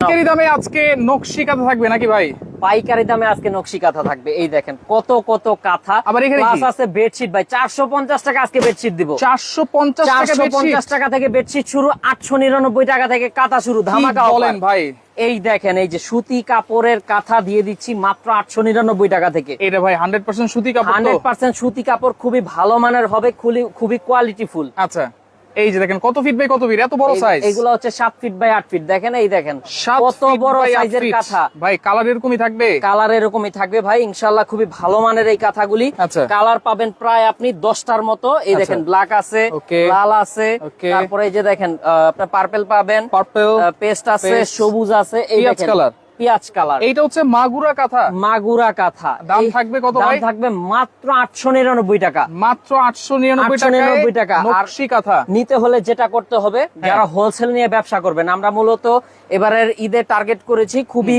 পাইকারি দামে আজকে নকশি কাঁথা থাকবে নাকি ভাই? পাইকারি দামে আজকে নকশি কাঁথা থাকবে। এই দেখেন কত কত কাঁথা। আবার এখানে প্লাস আছে বেডশিট ভাই। টাকা আজকে বেডশিট দিব। টাকা থেকে বেডশিট শুরু আটশো নিরানব্বই টাকা থেকে কাঁথা শুরু। ধামাকা বলেন ভাই? এই দেখেন এই যে সুতি কাপড়ের কাঁথা দিয়ে দিচ্ছি মাত্র আটশো নিরানব্বই টাকা থেকে। এটা ভাই হান্ড্রেড পার্সেন্ট সুতি কাপড় হান্ড্রেড পার্সেন্ট সুতি কাপড় খুবই ভালো মানের হবে খুবই- খুবই কোয়ালিটিফুল আচ্ছা। এই যে দেখেন কত ফিট বাই কত ফিট এত বড় সাইজ এগুলো হচ্ছে সাত ফিট বাই আট ফিট দেখেন এই দেখেন কত বড় সাইজের কাঁথা। ভাই কালার এরকমই থাকবে? কালার এরকমই থাকবে ভাই ইনশাল্লাহ খুবই ভালো মানের এই কাঁথাগুলি। আচ্ছা। কালার পাবেন প্রায় আপনি দশটার মতো। এই আচ্ছা। দেখেন ব্ল্যাক আছে লাল আছে। তারপরে এই যে দেখেন আপনার পার্পেল পাবেন। পার্পল পেস্ট আছে সবুজ আছে। এই দেখেন। colour। পেঁয়াজ কালার। এইটা হচ্ছে মাগুরা কাঁথা। মাগুরা কাঁথা। দাম থাকবে কত দাম থাকবে মাত্র আটশো নিরানব্বই টাকা। মাত্র আটশো নিরানব্বই নিরানব্বই টাকা। নকশি কাঁথা। নিতে হলে যেটা করতে হবে হ্যাঁ। যারা হোলসেল নিয়ে ব্যবসা করবেন আমরা মূলত এবারের ঈদে টার্গেট করেছি খুবই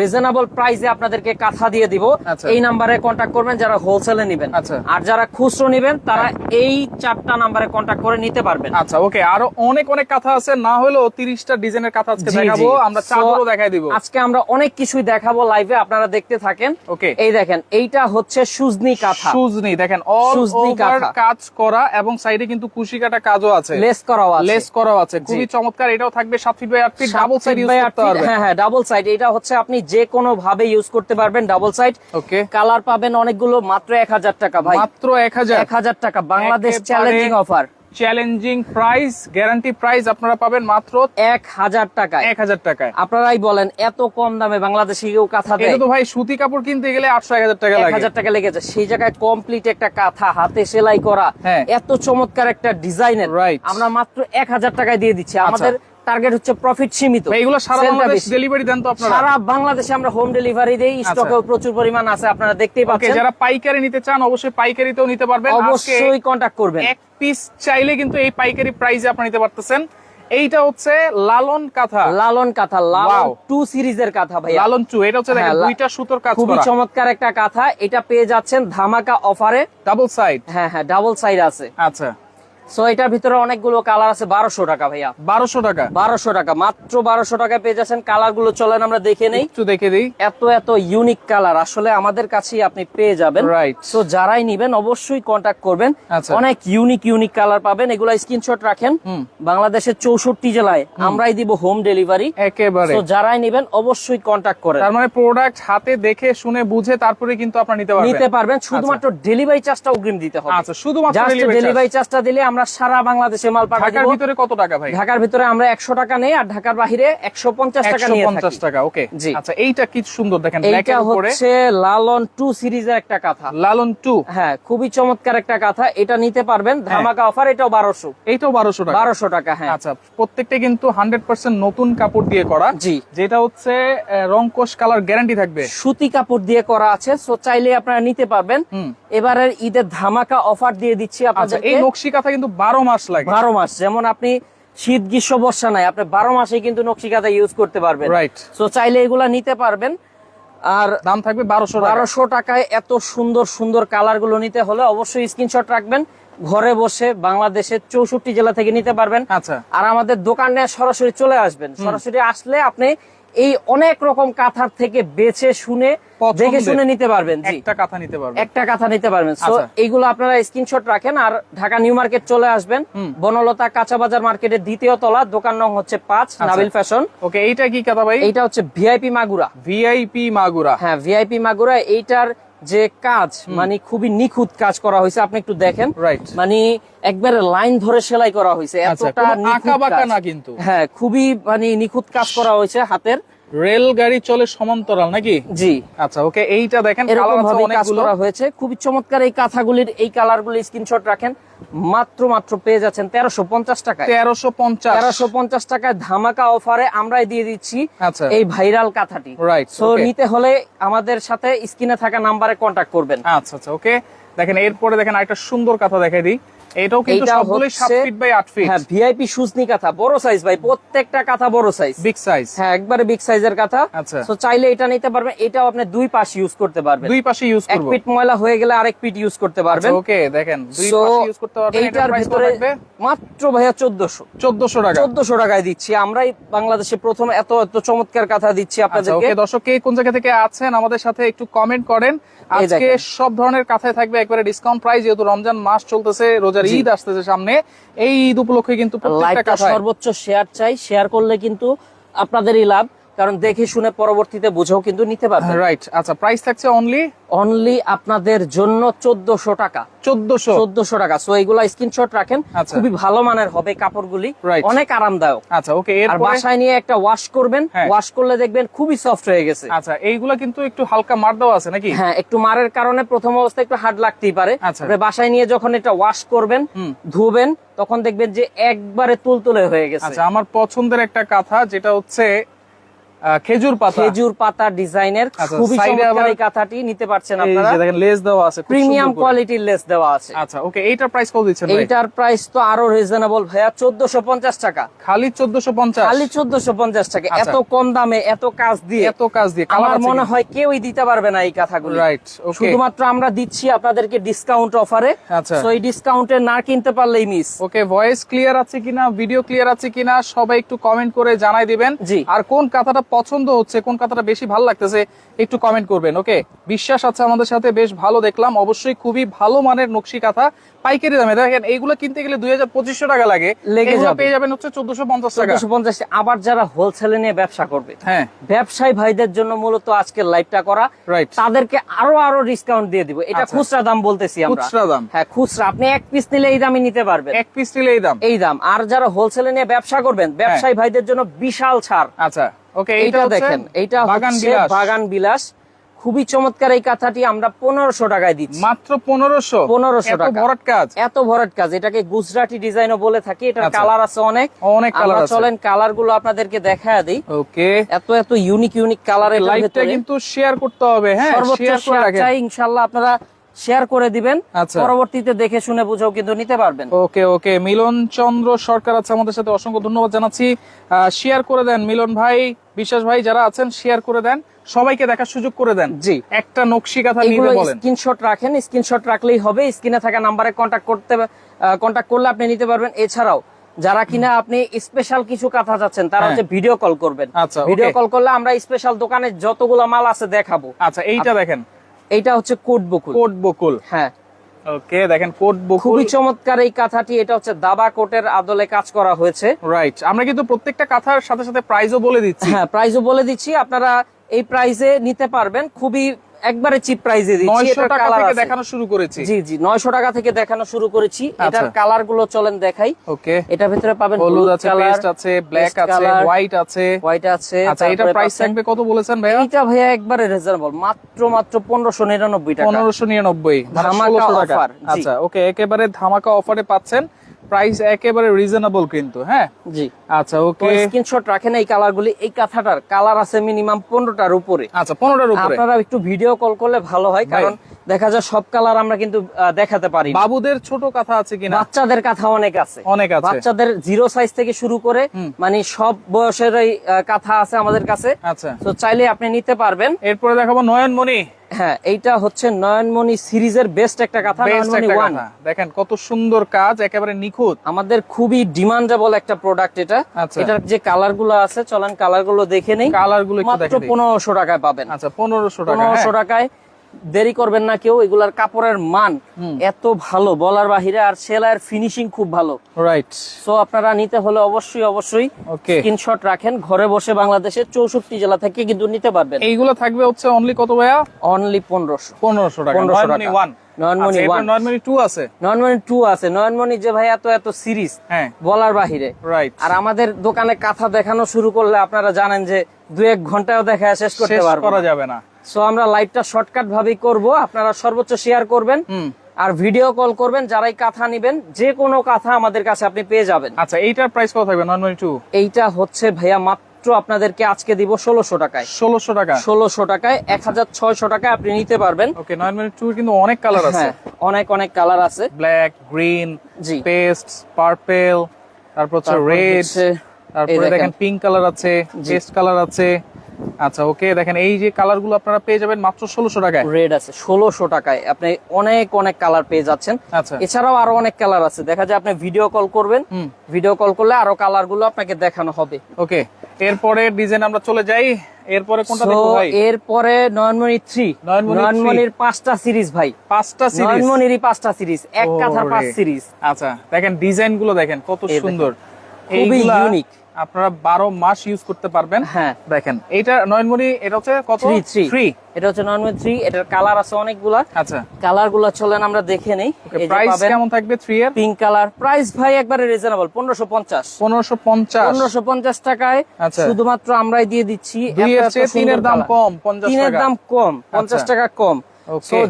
রিজনেবল প্রাইসে আপনাদেরকে কাঁথা দিয়ে দিব। আচ্ছা। এই নাম্বারে কন্ট্যাক্ট করবেন যারা হোলসেলে নেবেন। আচ্ছা। আর যারা খুচরো নেবেন তারা এই চারটা নাম্বারে কন্ট্যাক্ট করে নিতে পারবেন। আচ্ছা ওকে আরও অনেক অনেক কাঁথা আছে না হলেও তিরিশটা ডিজাইনের কাঁথা আজকে দেখাবো আমরা চাদরও দেখাই দিব। আজকে আমরা অনেক কিছুই দেখাবো লাইভে আপনারা দেখতে থাকেন। ওকে এই দেখেন এইটা হচ্ছে সুজনি কাঁথা। সুজনি দেখেন অল ওভার কাজ করা এবং সাইডে কিন্তু কুশি কাটা কাজও আছে। লেস করাও আছে। লেস করাও আছে খুবই চমৎকার এটাও থাকবে সাত ফিট বাই আট ফিট ডাবল সাইড ইউজ করতে পারবে হ্যাঁ হ্যাঁ ডাবল সাইড এটা হচ্ছে আপনি যে কোনো ভাবে ইউজ করতে পারবেন ডাবল সাইড ওকে কালার পাবেন অনেকগুলো মাত্র এক হাজার টাকা ভাই। মাত্র এক হাজার। এক হাজার টাকা। Bangladesh challenging offer challenging price guarantee price আপনারা পাবেন মাত্র এক হাজার টাকায়। এক হাজার টাকায়। আপনারাই বলেন এত কম দামে বাংলাদেশে কেউ কাঁথা দেয়? তো ভাই সুতি কাপড় কিনতে গেলে আটশো এক হাজার টাকা এক লাগে। হাজার টাকা লেগেছে সেই জায়গায় কমপ্লিট একটা কাঁথা হাতে সেলাই করা। হ্যাঁ। এত চমৎকার একটা ডিজাইনের. আমরা মাত্র এক হাজার টাকায় দিয়ে দিচ্ছি। আমাদের টার্গেট হচ্ছে প্রফিট সীমিত। ভাই, এগুলো সারা বাংলাদেশ ডেলিভারি দেন তো আপনারা। সারা বাংলাদেশে আমরা হোম ডেলিভারি দেই স্টকেও প্রচুর পরিমাণ আছে আপনারা দেখতেই পাচ্ছেন। যারা পাইকারি নিতে চান অবশ্যই পাইকারিতেও নিতে পারবেন। অবশ্যই কন্টাক্ট করবেন। এক পিস চাইলে কিন্তু এই পাইকারি প্রাইসে আপনি নিতে পারতেছেন। এইটা হচ্ছে লালন কাঁথা। লালন কাঁথা লালন টু সিরিজের কাঁথা ভাই লালন টু এটা হচ্ছে দেখেন হ্যাঁ, দুইটা সুতোর কাজ খুবই চমৎকার একটা কাঁথা এটা পেয়ে যাচ্ছেন ধামাকা অফারে ডাবল সাইড হ্যাঁ হ্যাঁ ডাবল সাইড আছে। আচ্ছা। সো এটার ভিতরে অনেকগুলো কালার আছে বারোশো টাকা ভাইয়া। বারোশো টাকা? বারোশো টাকা মাত্র বারোশো টাকায় পেয়ে যাচ্ছেন। কালারগুলো চলেন আমরা দেখে নেই। একটু দেখে দিই। এত এত ইউনিক কালার আসলে আমাদের কাছেই আপনি পেয়ে যাবেন. সো যারাই নিবেন অবশ্যই কন্টাক্ট করবেন। আচ্ছা। অনেক ইউনিক ইউনিক কালার পাবেন। এগুলা স্ক্রিনশট রাখেন। বাংলাদেশের চৌষট্টি জেলায় আমরাই দিব হোম ডেলিভারি একেবারে। যারাই নিবেন অবশ্যই কন্টাক্ট করেন। তার মানে প্রোডাক্ট হাতে দেখে শুনে বুঝে তারপরে কিন্তু আপনারা নিতে পারবেন। নিতে পারবেন। শুধুমাত্র ডেলিভারি চার্জটা অগ্রিম দিতে হবে। আচ্ছা শুধুমাত্র ডেলিভারি ডেলিভারি চার্জটা দিলে আমরা সারা বাংলাদেশে মাল পাঠাই ঢাকার ভিতরে কত টাকা ভাই? ঢাকার ভিতরে আমরা একশো টাকা নেই আর ঢাকার বাহিরে একশো পঞ্চাশ টাকা নিয়ে থাকি। টাকা ওকে জি। আচ্ছা এইটা কি সুন্দর দেখেন ব্ল্যাক এর উপরে। হচ্ছে লালন টু সিরিজের একটা কাঁথা। লালন টু? হ্যাঁ খুবই চমৎকার একটা কাঁথা। এটা নিতে পারবেন। ধামাকা অফার এটাও বারোশো। এইটাও বারোশো টাকা। বারোশো টাকা হ্যাঁ। আচ্ছা প্রত্যেকটা কিন্তু হান্ড্রেড পার্সেন্ট নতুন কাপড় দিয়ে করা জি। যেটা হচ্ছে আহ, রংকশ কালার গ্যারান্টি থাকবে। সুতি কাপড় দিয়ে করা আছে সো চাইলে আপনারা নিতে পারবেন। হুম। এবারের ঈদের ধামাকা অফার দিয়ে দিচ্ছি আচ্ছা আপনাদের এই নকশি কাঁথা কিন্তু বারো মাস লাগে। বারো মাস। যেমন আপনি শীত গ্রীষ্ম বর্ষা নাই আপনি বারো মাসে কিন্তু নকশি কাঁথা ইউজ করতে পারবেন। রাইট সো চাইলে এগুলা নিতে পারবেন। আর দাম থাকবে বারোশো বারোশো টাকায় এত সুন্দর সুন্দর কালারগুলো নিতে হলে অবশ্যই স্ক্রিনশট রাখবেন। ঘরে বসে বাংলাদেশের চৌষট্টি জেলা থেকে নিতে পারবেন। আচ্ছা। আর আমাদের দোকানে সরাসরি চলে আসবেন। সরাসরি আসলে আপনি এই অনেক রকম কাঁথার থেকে বেছে শুনে দেখে শুনে নিতে পারবেন জি। একটা কাঁথা নিতে পারবেন। একটা কাঁথা নিতে পারবেন। সো আচ্ছা। এইগুলো আপনারা স্ক্রিনশট রাখেন আর ঢাকা নিউ মার্কেট চলে আসবেন। বনলতা কাঁচা বাজার মার্কেটের দ্বিতীয় তলা দোকান নং হচ্ছে পাঁচ আচ্ছা। নাবিল ফ্যাশন। ওকে এইটা কি কথা ভাই? এটা হচ্ছে ভিআইপি মাগুরা। ভিআইপি মাগুরা। হ্যাঁ ভিআইপি মাগুরা এইটার যে কাজ মানে খুবই নিখুঁত কাজ করা হয়েছে আপনি একটু দেখেন। রাইট মানে একবারে লাইন ধরে সেলাই করা হয়েছে আচ্ছা এতটা আঁকা বাঁকা না কিন্তু। হ্যাঁ খুবই মানে নিখুঁত কাজ করা হয়েছে হাতের। রেল গাড়ি চলে সমান্তরাল নাকি? জি। আচ্ছা ওকে এইটা দেখেন এরকম ভাবে কাজ করা হয়েছে। খুবই চমৎকার এই কাঁথাগুলির এই কালার গুলি স্ক্রিনশট রাখেন। মাত্র মাত্র পেয়ে যাচ্ছেন তেরোশো পঞ্চাশ টাকায়। তেরোশো পঞ্চাশ। তেরোশো পঞ্চাশ টাকায় ধামাকা অফারে আমরাই দিয়ে দিচ্ছি আচ্ছা। এই ভাইরাল কাঁথাটি। রাইট সো নিতে হলে আমাদের সাথে স্ক্রিনে থাকা নাম্বারে কন্ট্যাক্ট করবেন। আচ্ছা আচ্ছা ওকে দেখেন এরপরে দেখেন আরেকটা সুন্দর কথা দেখাই দিই। এটাও কিন্তু সবগুলোই সাত হচ্ছে- ফিট বাই আট ফিট হ্যাঁ ভিআইপি সুজনি কাঁথা বড় সাইজ ভাই প্রত্যেকটা কাঁথা বড় সাইজ বিগ সাইজ হ্যাঁ একবারে বিগ সাইজের কাঁথা। আচ্ছা। তো চাইলে এটা নিতে পারবেন এটাও আপনি দুই পাশ ইউজ করতে পারবেন। দুই পাশে ইউজ এক করব। পিট ময়লা হয়ে গেলে আরেক পিট ইউজ করতে পারবেন। ওকে দেখেন দুই পাশে ইউজ করতে পারবেন এটার ভিতরে মাত্র ভাইয়া চোদ্দশো। 1400 টাকা। চোদ্দশো টাকায় দিচ্ছি। আমরাই বাংলাদেশে প্রথম এত এত চমৎকার কাঁথা দিচ্ছি আচ্ছা আপনাদেরকে। ওকে দর্শক কে কোন জায়গা থেকে আছেন আমাদের সাথে একটু কমেন্ট করেন। আজকে সব ধরনের কাঁথায় থাকবে একবারে ডিসকাউন্ট প্রাইস যেহেতু রমজান মাস চলতেছে রোজার ঈদ আসতেছে সামনে এই ঈদ উপলক্ষে কিন্তু সর্বোচ্চ শেয়ার চাই শেয়ার করলে কিন্তু আপনাদেরই লাভ। কারণ দেখে শুনে পরবর্তীতে বুঝেও কিন্তু নিতে পারবেন। রাইট আচ্ছা প্রাইস থাকছে অনলি অনলি আপনাদের জন্য চোদ্দশো টাকা। 1400 চোদ্দশো টাকা। সো এগুলা স্ক্রিনশট রাখেন। আচ্ছা। খুবই ভালো মানের হবে কাপড়গুলি। অনেক আরামদায়ক। আচ্ছা ওকে আর বাসায় নিয়ে একটা ওয়াশ করবেন। হ্যাঁ। ওয়াশ করলে দেখবেন খুবই সফট হয়ে গেছে। আচ্ছা এইগুলা কিন্তু একটু হালকা মার দেওয়া আছে নাকি? হ্যাঁ একটু মারের কারণে প্রথম অবস্থায় একটু হার্ড লাগতেই পারে। আচ্ছা। বাসায় নিয়ে যখন এটা ওয়াশ করবেন ধুবেন তখন দেখবেন যে একবারে তুলতুলে হয়ে গেছে। আচ্ছা আমার পছন্দের একটা কথা যেটা হচ্ছে খেজুর পাতা। খেজুর পাতা ডিজাইনের। আচ্ছা, খুবই চমৎকার এই কাঁথাটি নিতে পারছেন আপনারা। দেখেন লেস দেওয়া আছে প্রিমিয়াম কোয়ালিটির লেস দেওয়া আছে। আচ্ছা ওকে এইটার প্রাইস কত দিচ্ছেন এইটার প্রাইস তো আরও রিজনেবল ভাইয়া চোদ্দশো পঞ্চাশ টাকা। খালি 1450 খালি চোদ্দশো পঞ্চাশ টাকা। আচ্ছা। এত কম দামে এত কাজ দিয়ে। এত কাজ দিয়ে আমার মনে হয় কেউই দিতে পারবে না এই কথাগুলো। রাইট ওকে শুধুমাত্র আমরা দিচ্ছি আপনাদেরকে ডিসকাউন্ট অফারে আচ্ছা। তো এই ডিসকাউন্টে না কিনতে পারলেই মিস ওকে ভয়েস ক্লিয়ার আছে কিনা ভিডিও ক্লিয়ার আছে কিনা সবাই একটু কমেন্ট করে জানাই দিবেন। জি। আর কোন কথাটা পছন্দ হচ্ছে কোন কথাটা বেশি ভালো লাগতেছে একটু কমেন্ট করবেন ওকে বিশ্বাস আছে আমাদের সাথে বেশ ভালো দেখলাম অবশ্যই খুবই ভালো মানের নকশি কাঁথা পাইকারি দামে। দেখেন এইগুলো কিনতে গেলে দুই হাজার পঁচিশশো টাকা লাগে। লেগে যাবে। পেয়ে যাবেন হচ্ছে চোদ্দশো পঞ্চাশ টাকা। পঞ্চাশ আবার যারা হোলসেলে নিয়ে ব্যবসা করবে হ্যাঁ। ব্যবসায়ী ভাইদের জন্য মূলত আজকের লাইভটা করা। রাইট তাদেরকে আরও আরও ডিসকাউন্ট দিয়ে দিব। এটা আচ্ছা। খুচরা দাম বলতেছি আমরা। খুচরা দাম। হ্যাঁ খুচরা। আপনি এক পিস নিলে এই দামে নিতে পারবেন। এক পিস নিলে এই দাম। এই দাম। আর যারা হোলসেলে নিয়ে ব্যবসা করবেন ব্যবসায়ী ভাইদের জন্য বিশাল ছাড়। আচ্ছা। ওকে এইটা দেখেন এইটা বাগান বিলাস। বাগান বিলাস। খুবই চমৎকার এই কাঁথাটি আমরা পনেরোশো টাকায় দিচ্ছি। মাত্র পনেরোশো? 1500 এত টাকা। ভরাট কাজ। এত ভরাট কাজ। এটাকে গুজরাটি ডিজাইনও বলে থাকি এটার আচ্ছা। কালার আছে অনেক। অনেক কালার আছে। চলেন কালারগুলো আপনাদেরকে দেখায় দিই। ওকে। এত এত ইউনিক ইউনিক কালারের লাইভটা কিন্তু শেয়ার করতে হবে হ্যাঁ সর্বোচ্চ শেয়ার চাই ইনশাল্লাহ আপনারা শেয়ার করে দিবেন। আচ্ছা। পরবর্তীতে দেখে শুনে বুঝেও কিন্তু নিতে পারবেন। ওকে ওকে। মিলন চন্দ্র সরকার আছে আমাদের সাথে। অসংখ্য ধন্যবাদ জানাচ্ছি। শেয়ার করে দেন। মিলন ভাই বিশ্বাস ভাই যারা আছেন শেয়ার করে দেন। সবাইকে দেখার সুযোগ করে দেন। জি। একটা নকশি কথা নিতে বলেন। স্ক্রিনশট রাখেন। স্ক্রিনশট রাখলেই হবে। স্ক্রিনে থাকা নাম্বারে কন্ট্যাক্ট করতে কন্টাক্ট করলে আপনি নিতে পারবেন। এছাড়াও যারা কিনা আপনি স্পেশাল কিছু কথা চাচ্ছেন তারা হ্যাঁ। হচ্ছে ভিডিও কল করবেন। আচ্ছা, ভিডিও কল করলে আমরা স্পেশাল দোকানে যতগুলো মাল আছে দেখাবো। আচ্ছা এইটা দেখেন। এইটা হচ্ছে কোট বকুল। কোট বকুল। হ্যাঁ। ওকে দেখেন কোট বকুল। খুবই চমৎকার এই কাঁথাটি এটা হচ্ছে দাবা কোটের আদলে কাজ করা হয়েছে। রাইট আমরা কিন্তু প্রত্যেকটা কথার সাথে সাথে প্রাইসও বলে দিচ্ছি। হ্যাঁ প্রাইসও বলে দিচ্ছি। আপনারা এই প্রাইসে নিতে পারবেন। খুবই একবারে চিপ প্রাইসে দিচ্ছি। টাকা থেকে দেখানো শুরু করেছি। জি জি নয়শো টাকা থেকে দেখানো শুরু করেছি। এটার কালারগুলো চলেন দেখাই। ওকে। এটার ভিতরে পাবেন হলুদ আছে পেস্ট আছে ব্ল্যাক আছে হোয়াইট আছে। হোয়াইট আছে আচ্ছা এটা প্রাইস থাকবে কত বলেছেন ভাইয়া? এইটা ভাইয়া একবারে রিজনেবল মাত্র মাত্র পনেরোশো নিরানব্বই টাকা। পনেরোশো নিরানব্বই। মানে ধামাকা 1600 টাকা। আচ্ছা ওকে একেবারে ধামাকা অফারে পাচ্ছেন। প্রাইস একেবারে রিজনেবল কিন্তু হ্যাঁ? জি। আচ্ছা ওকে। স্ক্রিনশট রাখেন এই কালার গুলি এই কাঁথাটার কালার আছে মিনিমাম পনেরোটার উপরে। আচ্ছা পনেরোটার উপরে। আপনারা একটু ভিডিও কল করলে ভালো হয় কারণ দেখা যায় সব কালার আমরা কিন্তু দেখাতে পারি বাবুদের ছোট কথা আছে কিনা? বাচ্চাদের কাঁথা অনেক আছে। অনেক আছে। বাচ্চাদের জিরো সাইজ থেকে শুরু করে মানে সব বয়সেরই আহ, কাঁথা আছে আমাদের কাছে। আচ্ছা। তো চাইলে আপনি নিতে পারবেন। এরপরে দেখাবো নয়নমণি। হ্যাঁ এইটা হচ্ছে নয়নমণি সিরিজের বেস্ট একটা কথা নয়নমণি ওয়ান দেখেন কত সুন্দর কাজ একেবারে নিখুঁত। আমাদের খুবই ডিমান্ডেবল একটা প্রোডাক্ট এটা। আচ্ছা। এটার যে কালারগুলো আছে চলেন কালারগুলো দেখে নেই। কালারগুলো মাত্র পনেরোশো টাকায় পাবেন। আচ্ছা পনেরোশো টাকা পনেরোশো হ্যাঁ। টাকায়। দেরি করবেন না কেউ এগুলার কাপড়ের মান এত ভালো বলার বাহিরে আর সেলাইয়ের ফিনিশিং খুব ভালো। রাইট সো আপনারা নিতে হলে অবশ্যই অবশ্যই স্ক্রিনশট রাখেন ঘরে বসে বাংলাদেশের চৌষট্টি জেলা থেকে কিন্তু নিতে পারবেন। এইগুলো থাকবে হচ্ছে অনলি কত ভাইয়া? অনলি পনেরোশো। পনেরোশো টাকা। 1500 নয়নমণি টাকা। নয়নমণি এরপর নয়নমণি টু আছে? নয়নমণি টু আছে। নয়নমণি যে ভাই এত এত সিরিজ বলার বাহিরে। রাইট আর আমাদের দোকানে কাঁথা দেখানো শুরু করলে আপনারা জানেন যে দু এক ঘন্টাও দেখা শেষ করতে পারব করা যাবে না। সো আমরা লাইভটা শর্টকাট ভাবেই করব। আপনারা সর্বোচ্চ শেয়ার করবেন আর ভিডিও কল করবেন যারাই কাঁথা নিবেন যে কোনো কাঁথা আমাদের কাছে আপনি পেয়ে যাবেন। আচ্ছা এইটার প্রাইস কত থাকবে? নয়নমণি টু এইটা হচ্ছে ভাইয়া মাত্র আপনাদেরকে আজকে দিব ষোলোশো টাকায়। ষোলোশো টাকা? ষোলোশো টাকায় এক হাজার ছয়শো টাকায় আপনি নিতে পারবেন। ওকে নয়ন টু কিন্তু অনেক কালার আছে। হ্যাঁ অনেক অনেক কালার আছে। ব্ল্যাক গ্রিন জি। পেস্ট পার্পেল তারপর হচ্ছে রেড তারপরে দেখেন। পিঙ্ক কালার আছে জি। পেস্ট কালার আছে। আচ্ছা ওকে দেখেন এই যে কালারগুলো আপনারা পেয়ে যাবেন মাত্র ষোলোশো টাকায়। রেড আছে ষোলোশো টাকায়। আপনি অনেক অনেক কালার পেয়ে যাচ্ছেন। আচ্ছা। এছাড়াও আরও অনেক কালার আছে। দেখা যায় আপনি ভিডিও কল করবেন। ভিডিও কল করলে আরও কালারগুলো আপনাকে দেখানো হবে। ওকে এরপরে ডিজাইন আমরা চলে যাই। এরপরে কোনটা দেখব ভাই? এরপরে নয়নমণি নয়নমণির পাঁচটা সিরিজ ভাই। পাঁচটা সিরিজ নয়নমণিরই পাঁচটা সিরিজ এক কাথার পাঁচ সিরিজ আচ্ছা দেখেন ডিজাইনগুলো দেখেন কত সুন্দর। খুবই ইউনিক আপনারা বারো মাস ইউজ করতে পারবেন। হ্যাঁ দেখেন। এইটা নয়নমণি এটা হচ্ছে কত? থ্রি এটা হচ্ছে নয়নমণি থ্রি এটার কালার আছে অনেকগুলা। আচ্ছা। কালারগুলা চলেন আমরা দেখে নেই। প্রাইস কেমন থাকবে থ্রি এর? পিঙ্ক কালার প্রাইস ভাই একবারে রিজনেবল পনেরোশো পঞ্চাশ। পনেরোশো পঞ্চাশ। পনেরোশো পঞ্চাশ টাকায় আচ্ছা। শুধুমাত্র আমরাই দিয়ে দিচ্ছি। তিনের দাম কম পঞ্চাশ তিনের দাম কম পঞ্চাশ। টাকা কম.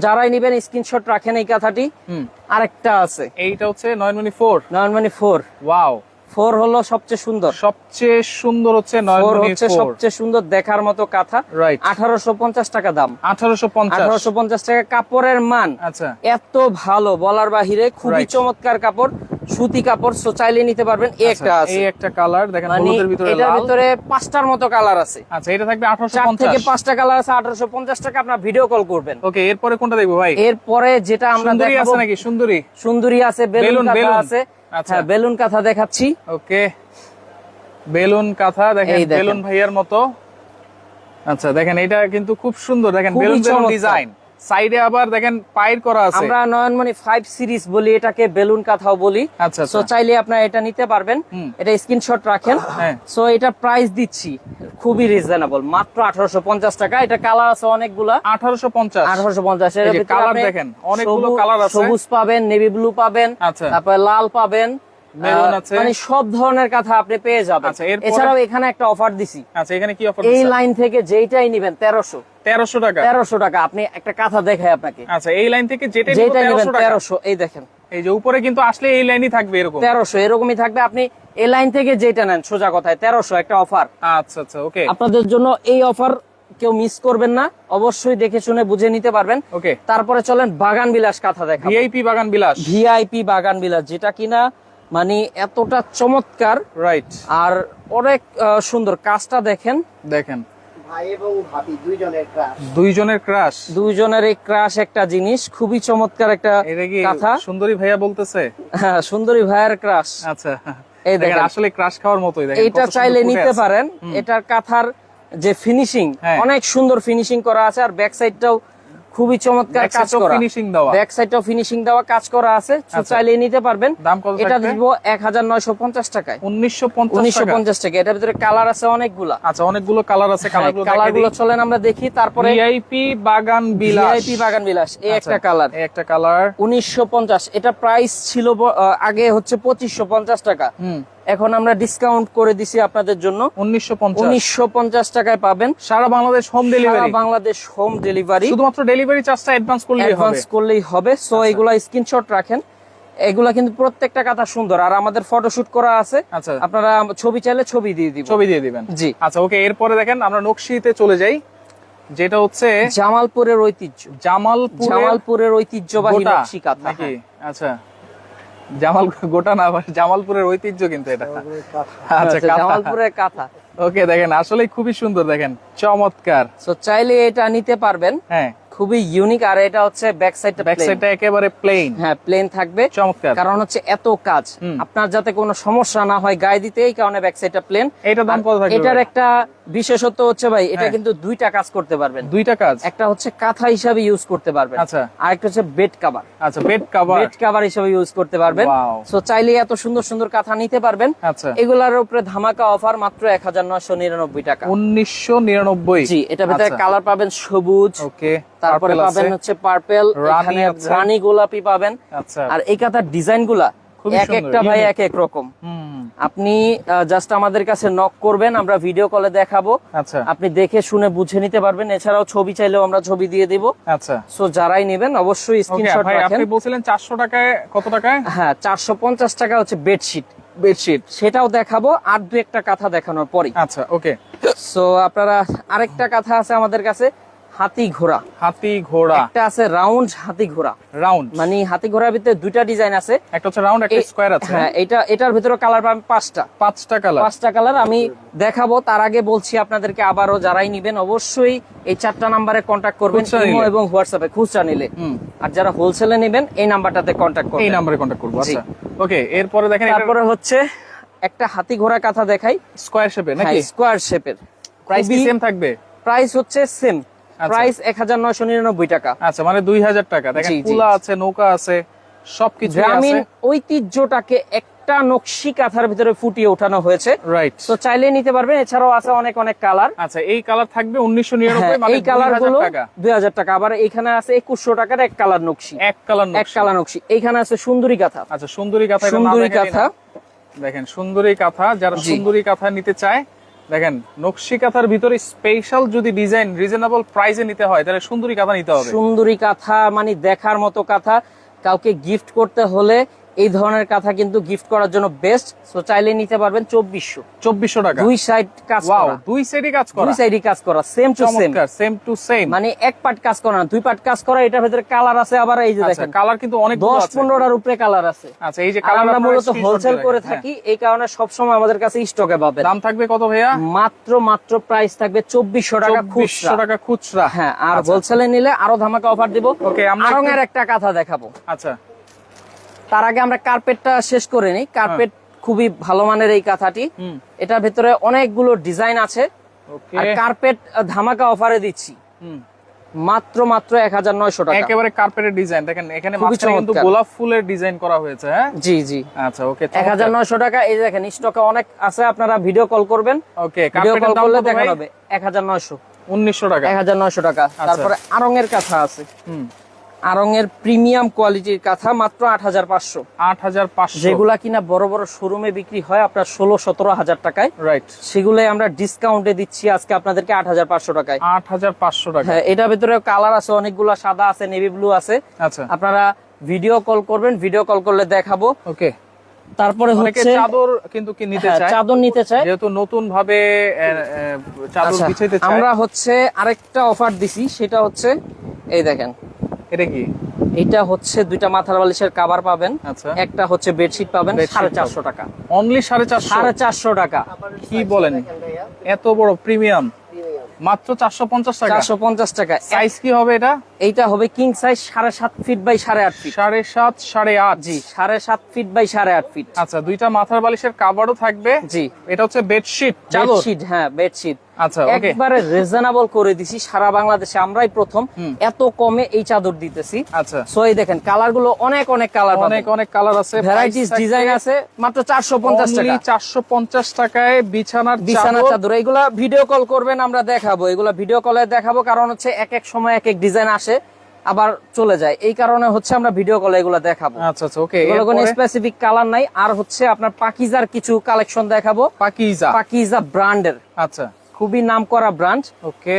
যারাই নিবেন স্ক্রিনশট রাখেন এই কথাটি। হুম। আরেকটা আছে। এইটা হচ্ছে Nayanmoni four Nayanmoni four wow four হলো সবচেয়ে সুন্দর। সবচেয়ে সুন্দর হচ্ছে ফোর হচ্ছে সবচেয়ে সুন্দর দেখার মতো কাঁথা। আঠারোশো পঞ্চাশ টাকা দাম। আঠারোশো পঞ্চাশ। আঠারোশো পঞ্চাশ টাকা কাপড়ের মান। আচ্ছা। এত ভালো বলার বাহিরে খুবই চমৎকার কাপড় সুতি কাপড় সো চাইলে নিতে পারবেন। এই একটা আচ্ছা, আছে। এই একটা কালার দেখেন মানে হলুদের ভিতরে এটার লাল। ভিতরে পাঁচটার মতো কালার আছে। আচ্ছা এটা থাকবে আঠারোশো চার পঞ্চাশ। থেকে পাঁচটা কালার আছে আঠারোশো পঞ্চাশ টাকা আপনার ভিডিও কল করবেন। ওকে এরপরে কোনটা দেখব ভাই? এরপরে যেটা আমরা সুন্দরী দেখাবো আছে নাকি? সুন্দরী। সুন্দরী আছে বেলুন আছে। আচ্ছা। হ্যাঁ বেলুন কাঁথা দেখাচ্ছি। ওকে। বেলুন কাঁথা দেখেন বেলুন ভাইয়ার মতো। আচ্ছা দেখেন এটা কিন্তু খুব সুন্দর। দেখেন বেলুন বেলুন ডিজাইন। সাইডে আবার দেখেন পাইর করা আছে। আমরা নয়নমণি ফাইভ সিরিজ বলি এটাকে বেলুন কাঁথাও বলি। আচ্ছা সো আচ্ছা চাইলে আপনারা এটা নিতে পারবেন। এটা স্ক্রিনশট রাখেন। হ্যাঁ। সো এটা প্রাইস দিচ্ছি। খুবই রিজনেবল মাত্র আঠারোশো পঞ্চাশ টাকা। এটা কালার আছে অনেকগুলা। আঠারোশো পঞ্চাশ। আঠারোশো পঞ্চাশ। এর এই ভিতরে আপনি দেখেন, অনেকগুলো colour আছে। সবুজ পাবেন নেভি ব্লু পাবেন আচ্ছা। তারপরে লাল পাবেন। মেরুন আছে। মানে সব ধরনের কথা আপনি পেয়ে যাবেন। আচ্ছা, এছাড়াও এখানে একটা অফার দিছি। আচ্ছা এখানে কি অফার এই লাইন থেকে যেইটাই নিবেন টাকা? টাকা আপনি একটা কাঁথা আপনাকে। আচ্ছা এই লাইন থেকে যেটা নেবেন এই দেখেন। এই যে উপরে কিন্তু আসলে এই লাইনই থাকবে এরকম। এরকমই থাকবে। আপনি এই লাইন থেকে যেটা নেন সোজা কথায় তেরোশো একটা অফার আচ্ছা আচ্ছা ওকে আপনাদের জন্য এই অফার কেউ মিস করবেন না। অবশ্যই দেখে শুনে বুঝে নিতে পারবেন। ওকে তারপরে চলেন বাগান বিলাস কাঁথা দেখা ভিআইপি বাগান বিলাস। ভিআইপি বাগান বিলাস যেটা কিনা মানে এতটা চমৎকার। রাইট আর অনেক সুন্দর। কাজটা দেখেন। দেখেন। ভাই এবং দুইজনের ক্রাশ দুইজনের এই ক্রাশ একটা জিনিস। খুবই চমৎকার একটা এটা কাঁথা। সুন্দরী ভাইয়া বলতেছে? হ্যাঁ, সুন্দরী ভাইয়ের ক্রাশ আচ্ছা। এই দেখেন। আসলে ক্রাশ খাওয়ার মতোই। দেখেন এইটা চাইলে নিতে পারেন। এটার কাঁথার যে ফিনিশিং হ্যাঁ। অনেক সুন্দর ফিনিশিং করা আছে। আর ব্যাক সাইডটাও খুবই চমৎকার কাজ করা। finishing দেওয়া। ব্যাক সাইডটাও ফিনিশিং দেওয়া কাজ করা আছে। আচ্ছা। চাইলে নিতে পারবেন। দাম কত এটা দিব এক হাজার নয়শো পঞ্চাশ টাকায়। উনিশশো পঞ্চাশ উনিশশো টাকা পঞ্চাশ টাকা। এটার ভিতরে কালার আছে অনেকগুলা। আচ্ছা অনেকগুলো কালার আছে কালারগুলো কালারগুলো চলেন আমরা দেখি। তারপরে ভিআইপি বাগান বিলাস। ভিআইপি বাগান বিলাস। এই আচ্ছা, একটা কালার। এই একটা কালার। উনিশশো পঞ্চাশ। এটা প্রাইস ছিল আগে হচ্ছে পঁচিশশো পঞ্চাশ টাকা। হুম। এখন আমরা ডিসকাউন্ট করে দিছি আপনাদের জন্য। উনিশশো পঞ্চাশ। টাকায় পাবেন। সারা Bangladesh home delivery Bangladesh home delivery শুধুমাত্র ডেলিভারি চার্জটা অ্যাডভান্স করলেই হবে। অ্যাডভান্স করলেই হবে। সো এগুলা স্ক্রিনশট রাখেন। এগুলা কিন্তু প্রত্যেকটা কথা সুন্দর। আর আমাদের ফটোশুট করা আছে। আচ্ছা। আপনারা ছবি চাইলে ছবি দিয়ে দিব। ছবি দিয়ে দিবেন। জি। আচ্ছা ওকে এরপরে দেখেন আমরা নকশিতে চলে যাই। যেটা হচ্ছে জামালপুরের ঐতিহ্য। জামালপুর জামালপুরের ঐতিহ্যবাহী নকশি কাঁথা। আচ্ছা। জামাল গোটা না জামালপুরের ঐতিহ্য কিন্তু এটা। আচ্ছা আচ্ছা, জামালপুরের কাঁথা। ওকে দেখেন আসলে খুবই সুন্দর দেখেন চমৎকার। সো চাইলে এটা নিতে পারবেন। হ্যাঁ। খুবই ইউনিক আর এটা হচ্ছে ব্যাক সাইডটা ব্যাক সাইডটা একেবারে প্লেন হ্যাঁ প্লেন থাকবে। চমৎকার। কারণ হচ্ছে এত কাজ। আপনার যাতে কোনো সমস্যা না হয় গায়ে দিতে এই কারণে ব্যাক সাইডটা প্লেন এইটার দাম কত থাকবে এটার একটা বিশেষত্ব হচ্ছে ভাই এটা হ্যাঁ। কিন্তু দুইটা কাজ করতে পারবেন। দুইটা কাজ? একটা হচ্ছে কাঁথা হিসাবে ইউজ করতে পারবেন। আচ্ছা। আর একটা হচ্ছে বেড কাভার আচ্ছা বেড কভার বেড কাভার হিসাবে ইউজ করতে পারবেন। সো চাইলে এত সুন্দর সুন্দর কাঁথা নিতে পারবেন। আচ্ছা। এগুলার উপরে ধামাকা অফার মাত্র এক হাজার নয়শো নিরানব্বই টাকা। উনিশশো নিরানব্বই। জি এটা ভিতরে আচ্ছা। কালার পাবেন সবুজ ওকে তারপরে পাবেন হচ্ছে পার্পেল রানী গোলাপি পাবেন। আচ্ছা। আর এই কাঁথার ডিজাইনগুলা এক একটা ভাই এক এক রকম। আপনি জাস্ট আমাদের কাছে নক করবেন আমরা ভিডিও কলে দেখাবো। আচ্ছা। আপনি দেখে শুনে বুঝে নিতে পারবেন এছাড়াও ছবি চাইলেও আমরা ছবি দিয়ে দিব। আচ্ছা। সো যারাই নেবেন অবশ্যই স্ক্রিনশট রাখেন। আপনি বলছিলেন চারশো টাকায় কত টাকায়? হ্যাঁ চারশো পঞ্চাশ টাকা হচ্ছে বেডশিট বেডশিট সেটাও দেখাবো আর দু একটা কাঁথা দেখানোর পরে আচ্ছা ওকে সো আপনারা আরেকটা কাঁথা আছে আমাদের কাছে হাতি ঘোড়া। হাতি ঘোড়া। একটা আছে রাউন্ড হাতি ঘোড়া। রাউন্ড। মানে হাতি ঘোড়ার ভিতরে দুইটা ডিজাইন আছে। একটা হচ্ছে রাউন্ড একটা এই- স্কোয়ার আছে। হ্যাঁ এটা এটার ভিতরে কালার পাবেন পাঁচটা। পাঁচটা কালার। পাঁচটা কালার আমি দেখাবো। তার আগে বলছি আপনাদেরকে আবারও যারাই নিবেন অবশ্যই এই চারটা নাম্বারে কন্ট্যাক্ট করবেন ইমো এবং হোয়াটসঅ্যাপে খুচরা নিলে। আর যারা হোলসেলে নেবেন এই নাম্বারটাতে কন্ট্যাক্ট এই করবেন নাম্বারে কন্ট্যাক্ট করব। আচ্ছা। ওকে এরপরে দেখেন তারপরে হচ্ছে একটা হাতি ঘোড়া কাঁথা দেখাই। স্কোয়ার শেপে নাকি? স্কোয়ার শেপের প্রাইস কি সেম থাকবে? প্রাইস হচ্ছে সেম। প্রাইস এক হাজার নয়শো নিরানব্বই টাকা। আচ্ছা মানে দুই হাজার টাকা। দেখেন। কুলা আছে নৌকা আছে সবকিছু গ্রামীণ ঐতিহ্যটাকে একটা নকশি কাঁথার ভিতরে ফুটিয়ে ওঠানো হয়েছে। রাইট তো চাইলে নিতে পারবেন। এছাড়াও আছে অনেক অনেক কালার। আচ্ছা এই কালার থাকবে উনিশশো হ্যাঁ, নিরানব্বই মানে এই কালারগুলো দুই হাজার টাকা। আবার এখানে আছে একুশশো টাকার এক কালার নকশি। এক কালার এক কালার নকশি। এইখানে আছে সুন্দরী কাঁথা। আচ্ছা সুন্দরী কাঁথা সুন্দরী কাঁথা। দেখেন সুন্দরী কাঁথা যারা সুন্দরী কাঁথা নিতে চায় দেখেন, নকশি কাঁথার ভিতরে স্পেশাল যদি ডিজাইন রিজনেবল প্রাইসে নিতে হয়, তাহলে সুন্দরী কাঁথা নিতে হবে। সুন্দরী কাঁথা মানে দেখার মতো কাঁথা, কাউকে গিফট করতে হলে এই ধরনের কাঁথা কিন্তু গিফট করার জন্য বেস্ট সো চাইলে নিতে পারবেন চব্বিশশো। চব্বিশশো টাকা। দুই সাইড কাজ করা। দুই সাইডে কাজ করা। দুই সাইডই কাজ করা same to same same to same মানে এক পার্ট কাজ করা না দুই পার্ট কাজ করা এটার ভিতরে কালার আছে আবার এই যে আচ্ছা দেখেন। কালার কিন্তু অনেক দশ পনেরোটার উপরে কালার আছে। আচ্ছা এই যে কালার আমরা মূলত হোলসেল করে থাকি এই কারণে সবসময় আমাদের কাছে স্টকে পাবেন। দাম থাকবে কত ভাইয়া? মাত্র মাত্র প্রাইস থাকবে চব্বিশশো টাকা চব্বিশশো খুচরা টাকা খুচরা। হ্যাঁ আর আচ্ছা। হোলসেলে নিলে আরও ধামাকা অফার দিব। Okay, আমরা এর একটা কাঁথা দেখাবো। আচ্ছা। তার আগে আমরা কার্পেটটা শেষ করে নিই। কার্পেট খুবই ভালো মানের এই কাঁথাটি। হুম। এটার ভিতরে অনেকগুলো ডিজাইন আছে। আর কার্পেট ধামাকা অফারে দিচ্ছি। মাত্র মাত্র এক হাজার নয়শো টাকা। একেবারে কার্পেটের ডিজাইন। দেখেন এখানে কিন্তু গোলাপ ফুলের ডিজাইন করা হয়েছে হ্যাঁ? জি জি। আচ্ছা ওকে এক হাজার নয়শো টাকা। এই দেখেন স্টকে অনেক আছে আপনারা ভিডিও কল করবেন। ওকে ভিডিও কল করলে দেখা হবে। এক হাজার নয়শো। উনিশশো টাকা। এক হাজার নয়শো টাকা। তারপরে আরং এর কাঁথা আছে। হুম। আরং এর প্রিমিয়াম কোয়ালিটির কাঁথা মাত্র আট হাজার পাঁচশো। আট হাজার পাঁচশো। যেগুলা কিনা বড় বড় শোরুমে বিক্রি হয় আপনার ষোলো সতেরো হাজার টাকায়। রাইট সেগুলোই আমরা ডিসকাউন্টে দিচ্ছি আজকে আপনাদেরকে আট হাজার পাঁচশো টাকায়। আট হাজার পাঁচশো টাকা হ্যাঁ এটার ভিতরে কালার আছে অনেকগুলো সাদা আছে নেভি ব্লু আছে। আচ্ছা। আপনারা ভিডিও কল করবেন ভিডিও কল করলে দেখাবো। ওকে। তারপরে হচ্ছে চাদর কিন্তু কি নিতে হ্যাঁ, চায়? চাদর নিতে চায়। যেহেতু নতুন ভাবে চাদর আচ্ছা, বিছাইতে চায়। আমরা হচ্ছে আরেকটা অফার দিছি সেটা হচ্ছে এই দেখেন। এটা কি? এটা হচ্ছে দুইটা মাথার বালিশের কাবার পাবেন। আচ্ছা। একটা হচ্ছে বেডশিট পাবেন সাড়ে চারশো টাকা। অনলি সাড়ে চারশো? সাড়ে চারশো টাকা। কি বলেন? এত বড় প্রিমিয়াম মাত্র চারশো পঞ্চাশ টাকা? চারশো পঞ্চাশ টাকা। সাইজ কি হবে এটা? এইটা হবে কিং সাইজ সাড়ে সাত ফিট বাই সাড়ে আট ফিট সাড়ে সাত সাড়ে আট। জি সাড়ে সাত ফিট বাই সাড়ে আট ফিট আচ্ছা দুইটা মাথার বালিশের কাবারও থাকবে। জি। এটা হচ্ছে বেডশিট বেডশিট হ্যাঁ বেডশিট আচ্ছা একবারে রিজনেবল করে দিছি সারা বাংলাদেশে আমরাই প্রথম। এত কমে এই চাদর দিতেছি। আচ্ছা। সো এই দেখেন কালারগুলো অনেক অনেক কালার অনেক অনেক কালার আছে। ভ্যারাইটিস ডিজাইন আছে মাত্র চারশো পঞ্চাশ টাকা। চারশো পঞ্চাশ টাকায় বিছানার বিছানা চাদর। চাদর এগুলা ভিডিও কল করবেন আমরা দেখাবো। এগুলা ভিডিও কলে দেখাবো কারণ হচ্ছে এক এক সময় এক এক ডিজাইন আসে আবার চলে যায়। এই কারণে হচ্ছে আমরা ভিডিও কলে এগুলা দেখাবো। আচ্ছা আচ্ছা ওকে এগুলো কোনো স্পেসিফিক কালার নাই। আর হচ্ছে আপনার পাকিজার কিছু কালেকশন দেখাবো। পাকিজা। পাকিজা ব্র্যান্ডের আচ্ছা। খুবই নাম করা ব্রাঞ্চ ওকে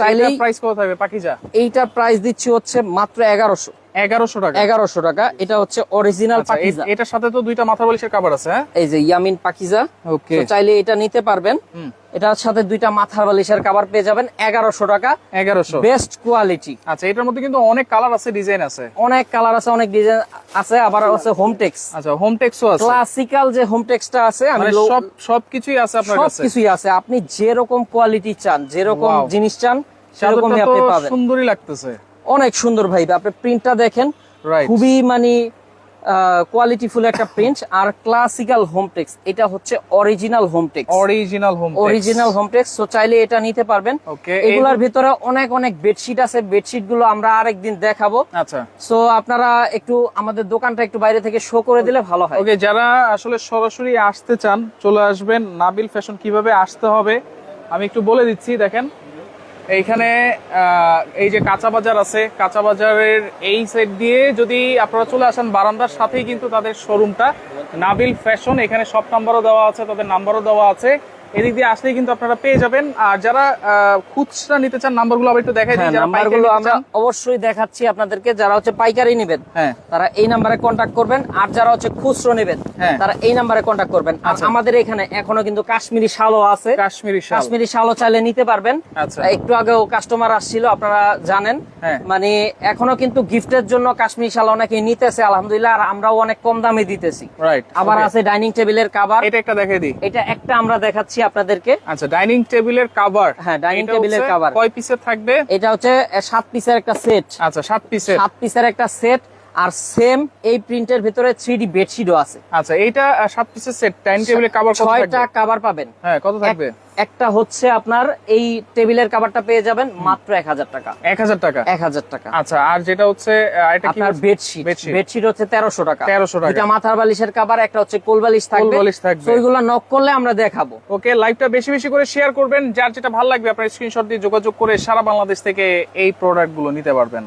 চাইলে প্রাইস কত থাকবে? পাকিজা? এইটার প্রাইস দিচ্ছি হচ্ছে মাত্র এগারোশো। এগারোশো টাকা। এগারোশো টাকা। এটা হচ্ছে অরিজিনাল আচ্ছা, পাকিজা। এটার সাথে তো দুইটা মাথার বালিশের কাবার আছে হ্যাঁ? এই যে ইয়ামিন পাকিজা। ওকে তো চাইলে এটা নিতে পারবেন। এটার সাথে দুইটা মাথার বালিশের কাবার পেয়ে যাবেন এগারোশো টাকা। এগারোশো। বেস্ট কোয়ালিটি আচ্ছা এটার মধ্যে কিন্তু অনেক কালার আছে ডিজাইন আছে। অনেক কালার আছে অনেক ডিজাইন আছে আবার আছে হোমটেক্স আচ্ছা হোম টেক্সও আছে। ক্লাসিক্যাল যে হোমটেক্সটা আছে আমি মানে সব সবকিছুই আছে আপনার কাছে? কিছুই আছে। আপনি যেরকম কোয়ালিটি চান যেরকম জিনিস চান সেরকমই আপনি পাবেন। সুন্দরই লাগতেছে। অনেক সুন্দর ভাই। আপনি প্রিন্টটা দেখেন খুবই মানে কোয়ালিটিফুল একটা প্রিন্ট আর ক্লাসিক্যাল হোমটেক্স এটা হচ্ছে original Hometex original home original Hometex তো চাইলে এটা নিতে পারবেন। এগুলার ভিতরে অনেক অনেক বেডশিট আছে। বেডশিটগুলো আমরা আরেকদিন দেখাবো। আচ্ছা। সো আপনারা একটু আমাদের দোকানটা একটু বাইরে থেকে শো করে দিলে ভালো হয়। ওকে যারা আসলে সরাসরি আসতে চান চলে আসবেন। নাবিল ফ্যাশন কীভাবে আসতে হবে আমি একটু বলে দিচ্ছি দেখেন। এইখানে এই যে কাঁচা বাজার আছে, কাঁচা বাজারের এই সাইড দিয়ে যদি আপনারা চলে আসেন বারান্দার সাথেই কিন্তু তাদের শোরুমটা নাবিল ফ্যাশন এখানে সব নাম্বারও দেওয়া আছে, তাদের নাম্বারও দেওয়া আছে। এদিক দিয়ে আসলেই কিন্তু আপনারা পেয়ে যাবেন। আর যারা খুচরা নিতে চান নাম্বারগুলো আবার একটু দেখাই দিই হ্যাঁ নাম্বারগুলো আমরা অবশ্যই দেখাচ্ছি আপনাদেরকে যারা হচ্ছে পাইকারি নেবেন হ্যাঁ। তারা এই নাম্বারে কন্ট্যাক্ট করবেন আর যারা হচ্ছে খুচরো নেবেন হ্যাঁ। তারা এই নাম্বারে কন্ট্যাক্ট করবেন। আর আচ্ছা। আমাদের এখানে এখনও কিন্তু কাশ্মীরি শালও আছে। কাশ্মীরি শাল। কাশ্মীরি শালও চাইলে নিতে পারবেন। আচ্ছা। একটু আগেও কাস্টমার আসছিল আপনারা জানেন। মানে এখনও কিন্তু গিফটের জন্য কাশ্মীরি শাল অনেকে নিতেছে আলহামদুলিল্লাহ আর আমরাও অনেক কম দামে দিতেছি। রাইট আবার আছে ডাইনিং টেবিলের কাভার এটা একটা দেখাই দিই। এটা একটা আমরা দেখাচ্ছি আপনাদেরকে। আচ্ছা ডাইনিং টেবিলের কাভার হ্যাঁ, ডাইনিং টেবিলের কভার কয় পিসের থাকবে? এটা হচ্ছে সাত পিসের একটা সেট আচ্ছা সাত পিসের সাত পিসের একটা সেট আর সেম এই প্রিন্টের ভিতরে থ্রি ডি বেডশিটও আছে। আচ্ছা এইটা সাত পিসের সেট ডাইনিং টেবিলের কাভার কত থাকবে? কাভার পাবেন। হ্যাঁ কত থাকবে? একটা হচ্ছে আপনার এই টেবিলের কাভারটা পেয়ে যাবেন মাত্র এক হাজার টাকা। এক হাজার টাকা? এক হাজার টাকা। আচ্ছা আর যেটা হচ্ছে এটা কি আপনার বেডশিট বেডশিট হচ্ছে তেরোশো টাকা। 1300 টাকা। দুইটা মাথার বালিশের কাভার একটা হচ্ছে কোল বালিশ থাকবে। কোলবালিশ থাকবে। তো ওইগুলো নক করলে আমরা দেখাবো। ওকে লাইভটা বেশি বেশি করে শেয়ার করবেন। যার যেটা ভালো লাগবে আপনার স্ক্রিনশট দিয়ে যোগাযোগ করে সারা বাংলাদেশ থেকে এই প্রোডাক্টগুলো নিতে পারবেন।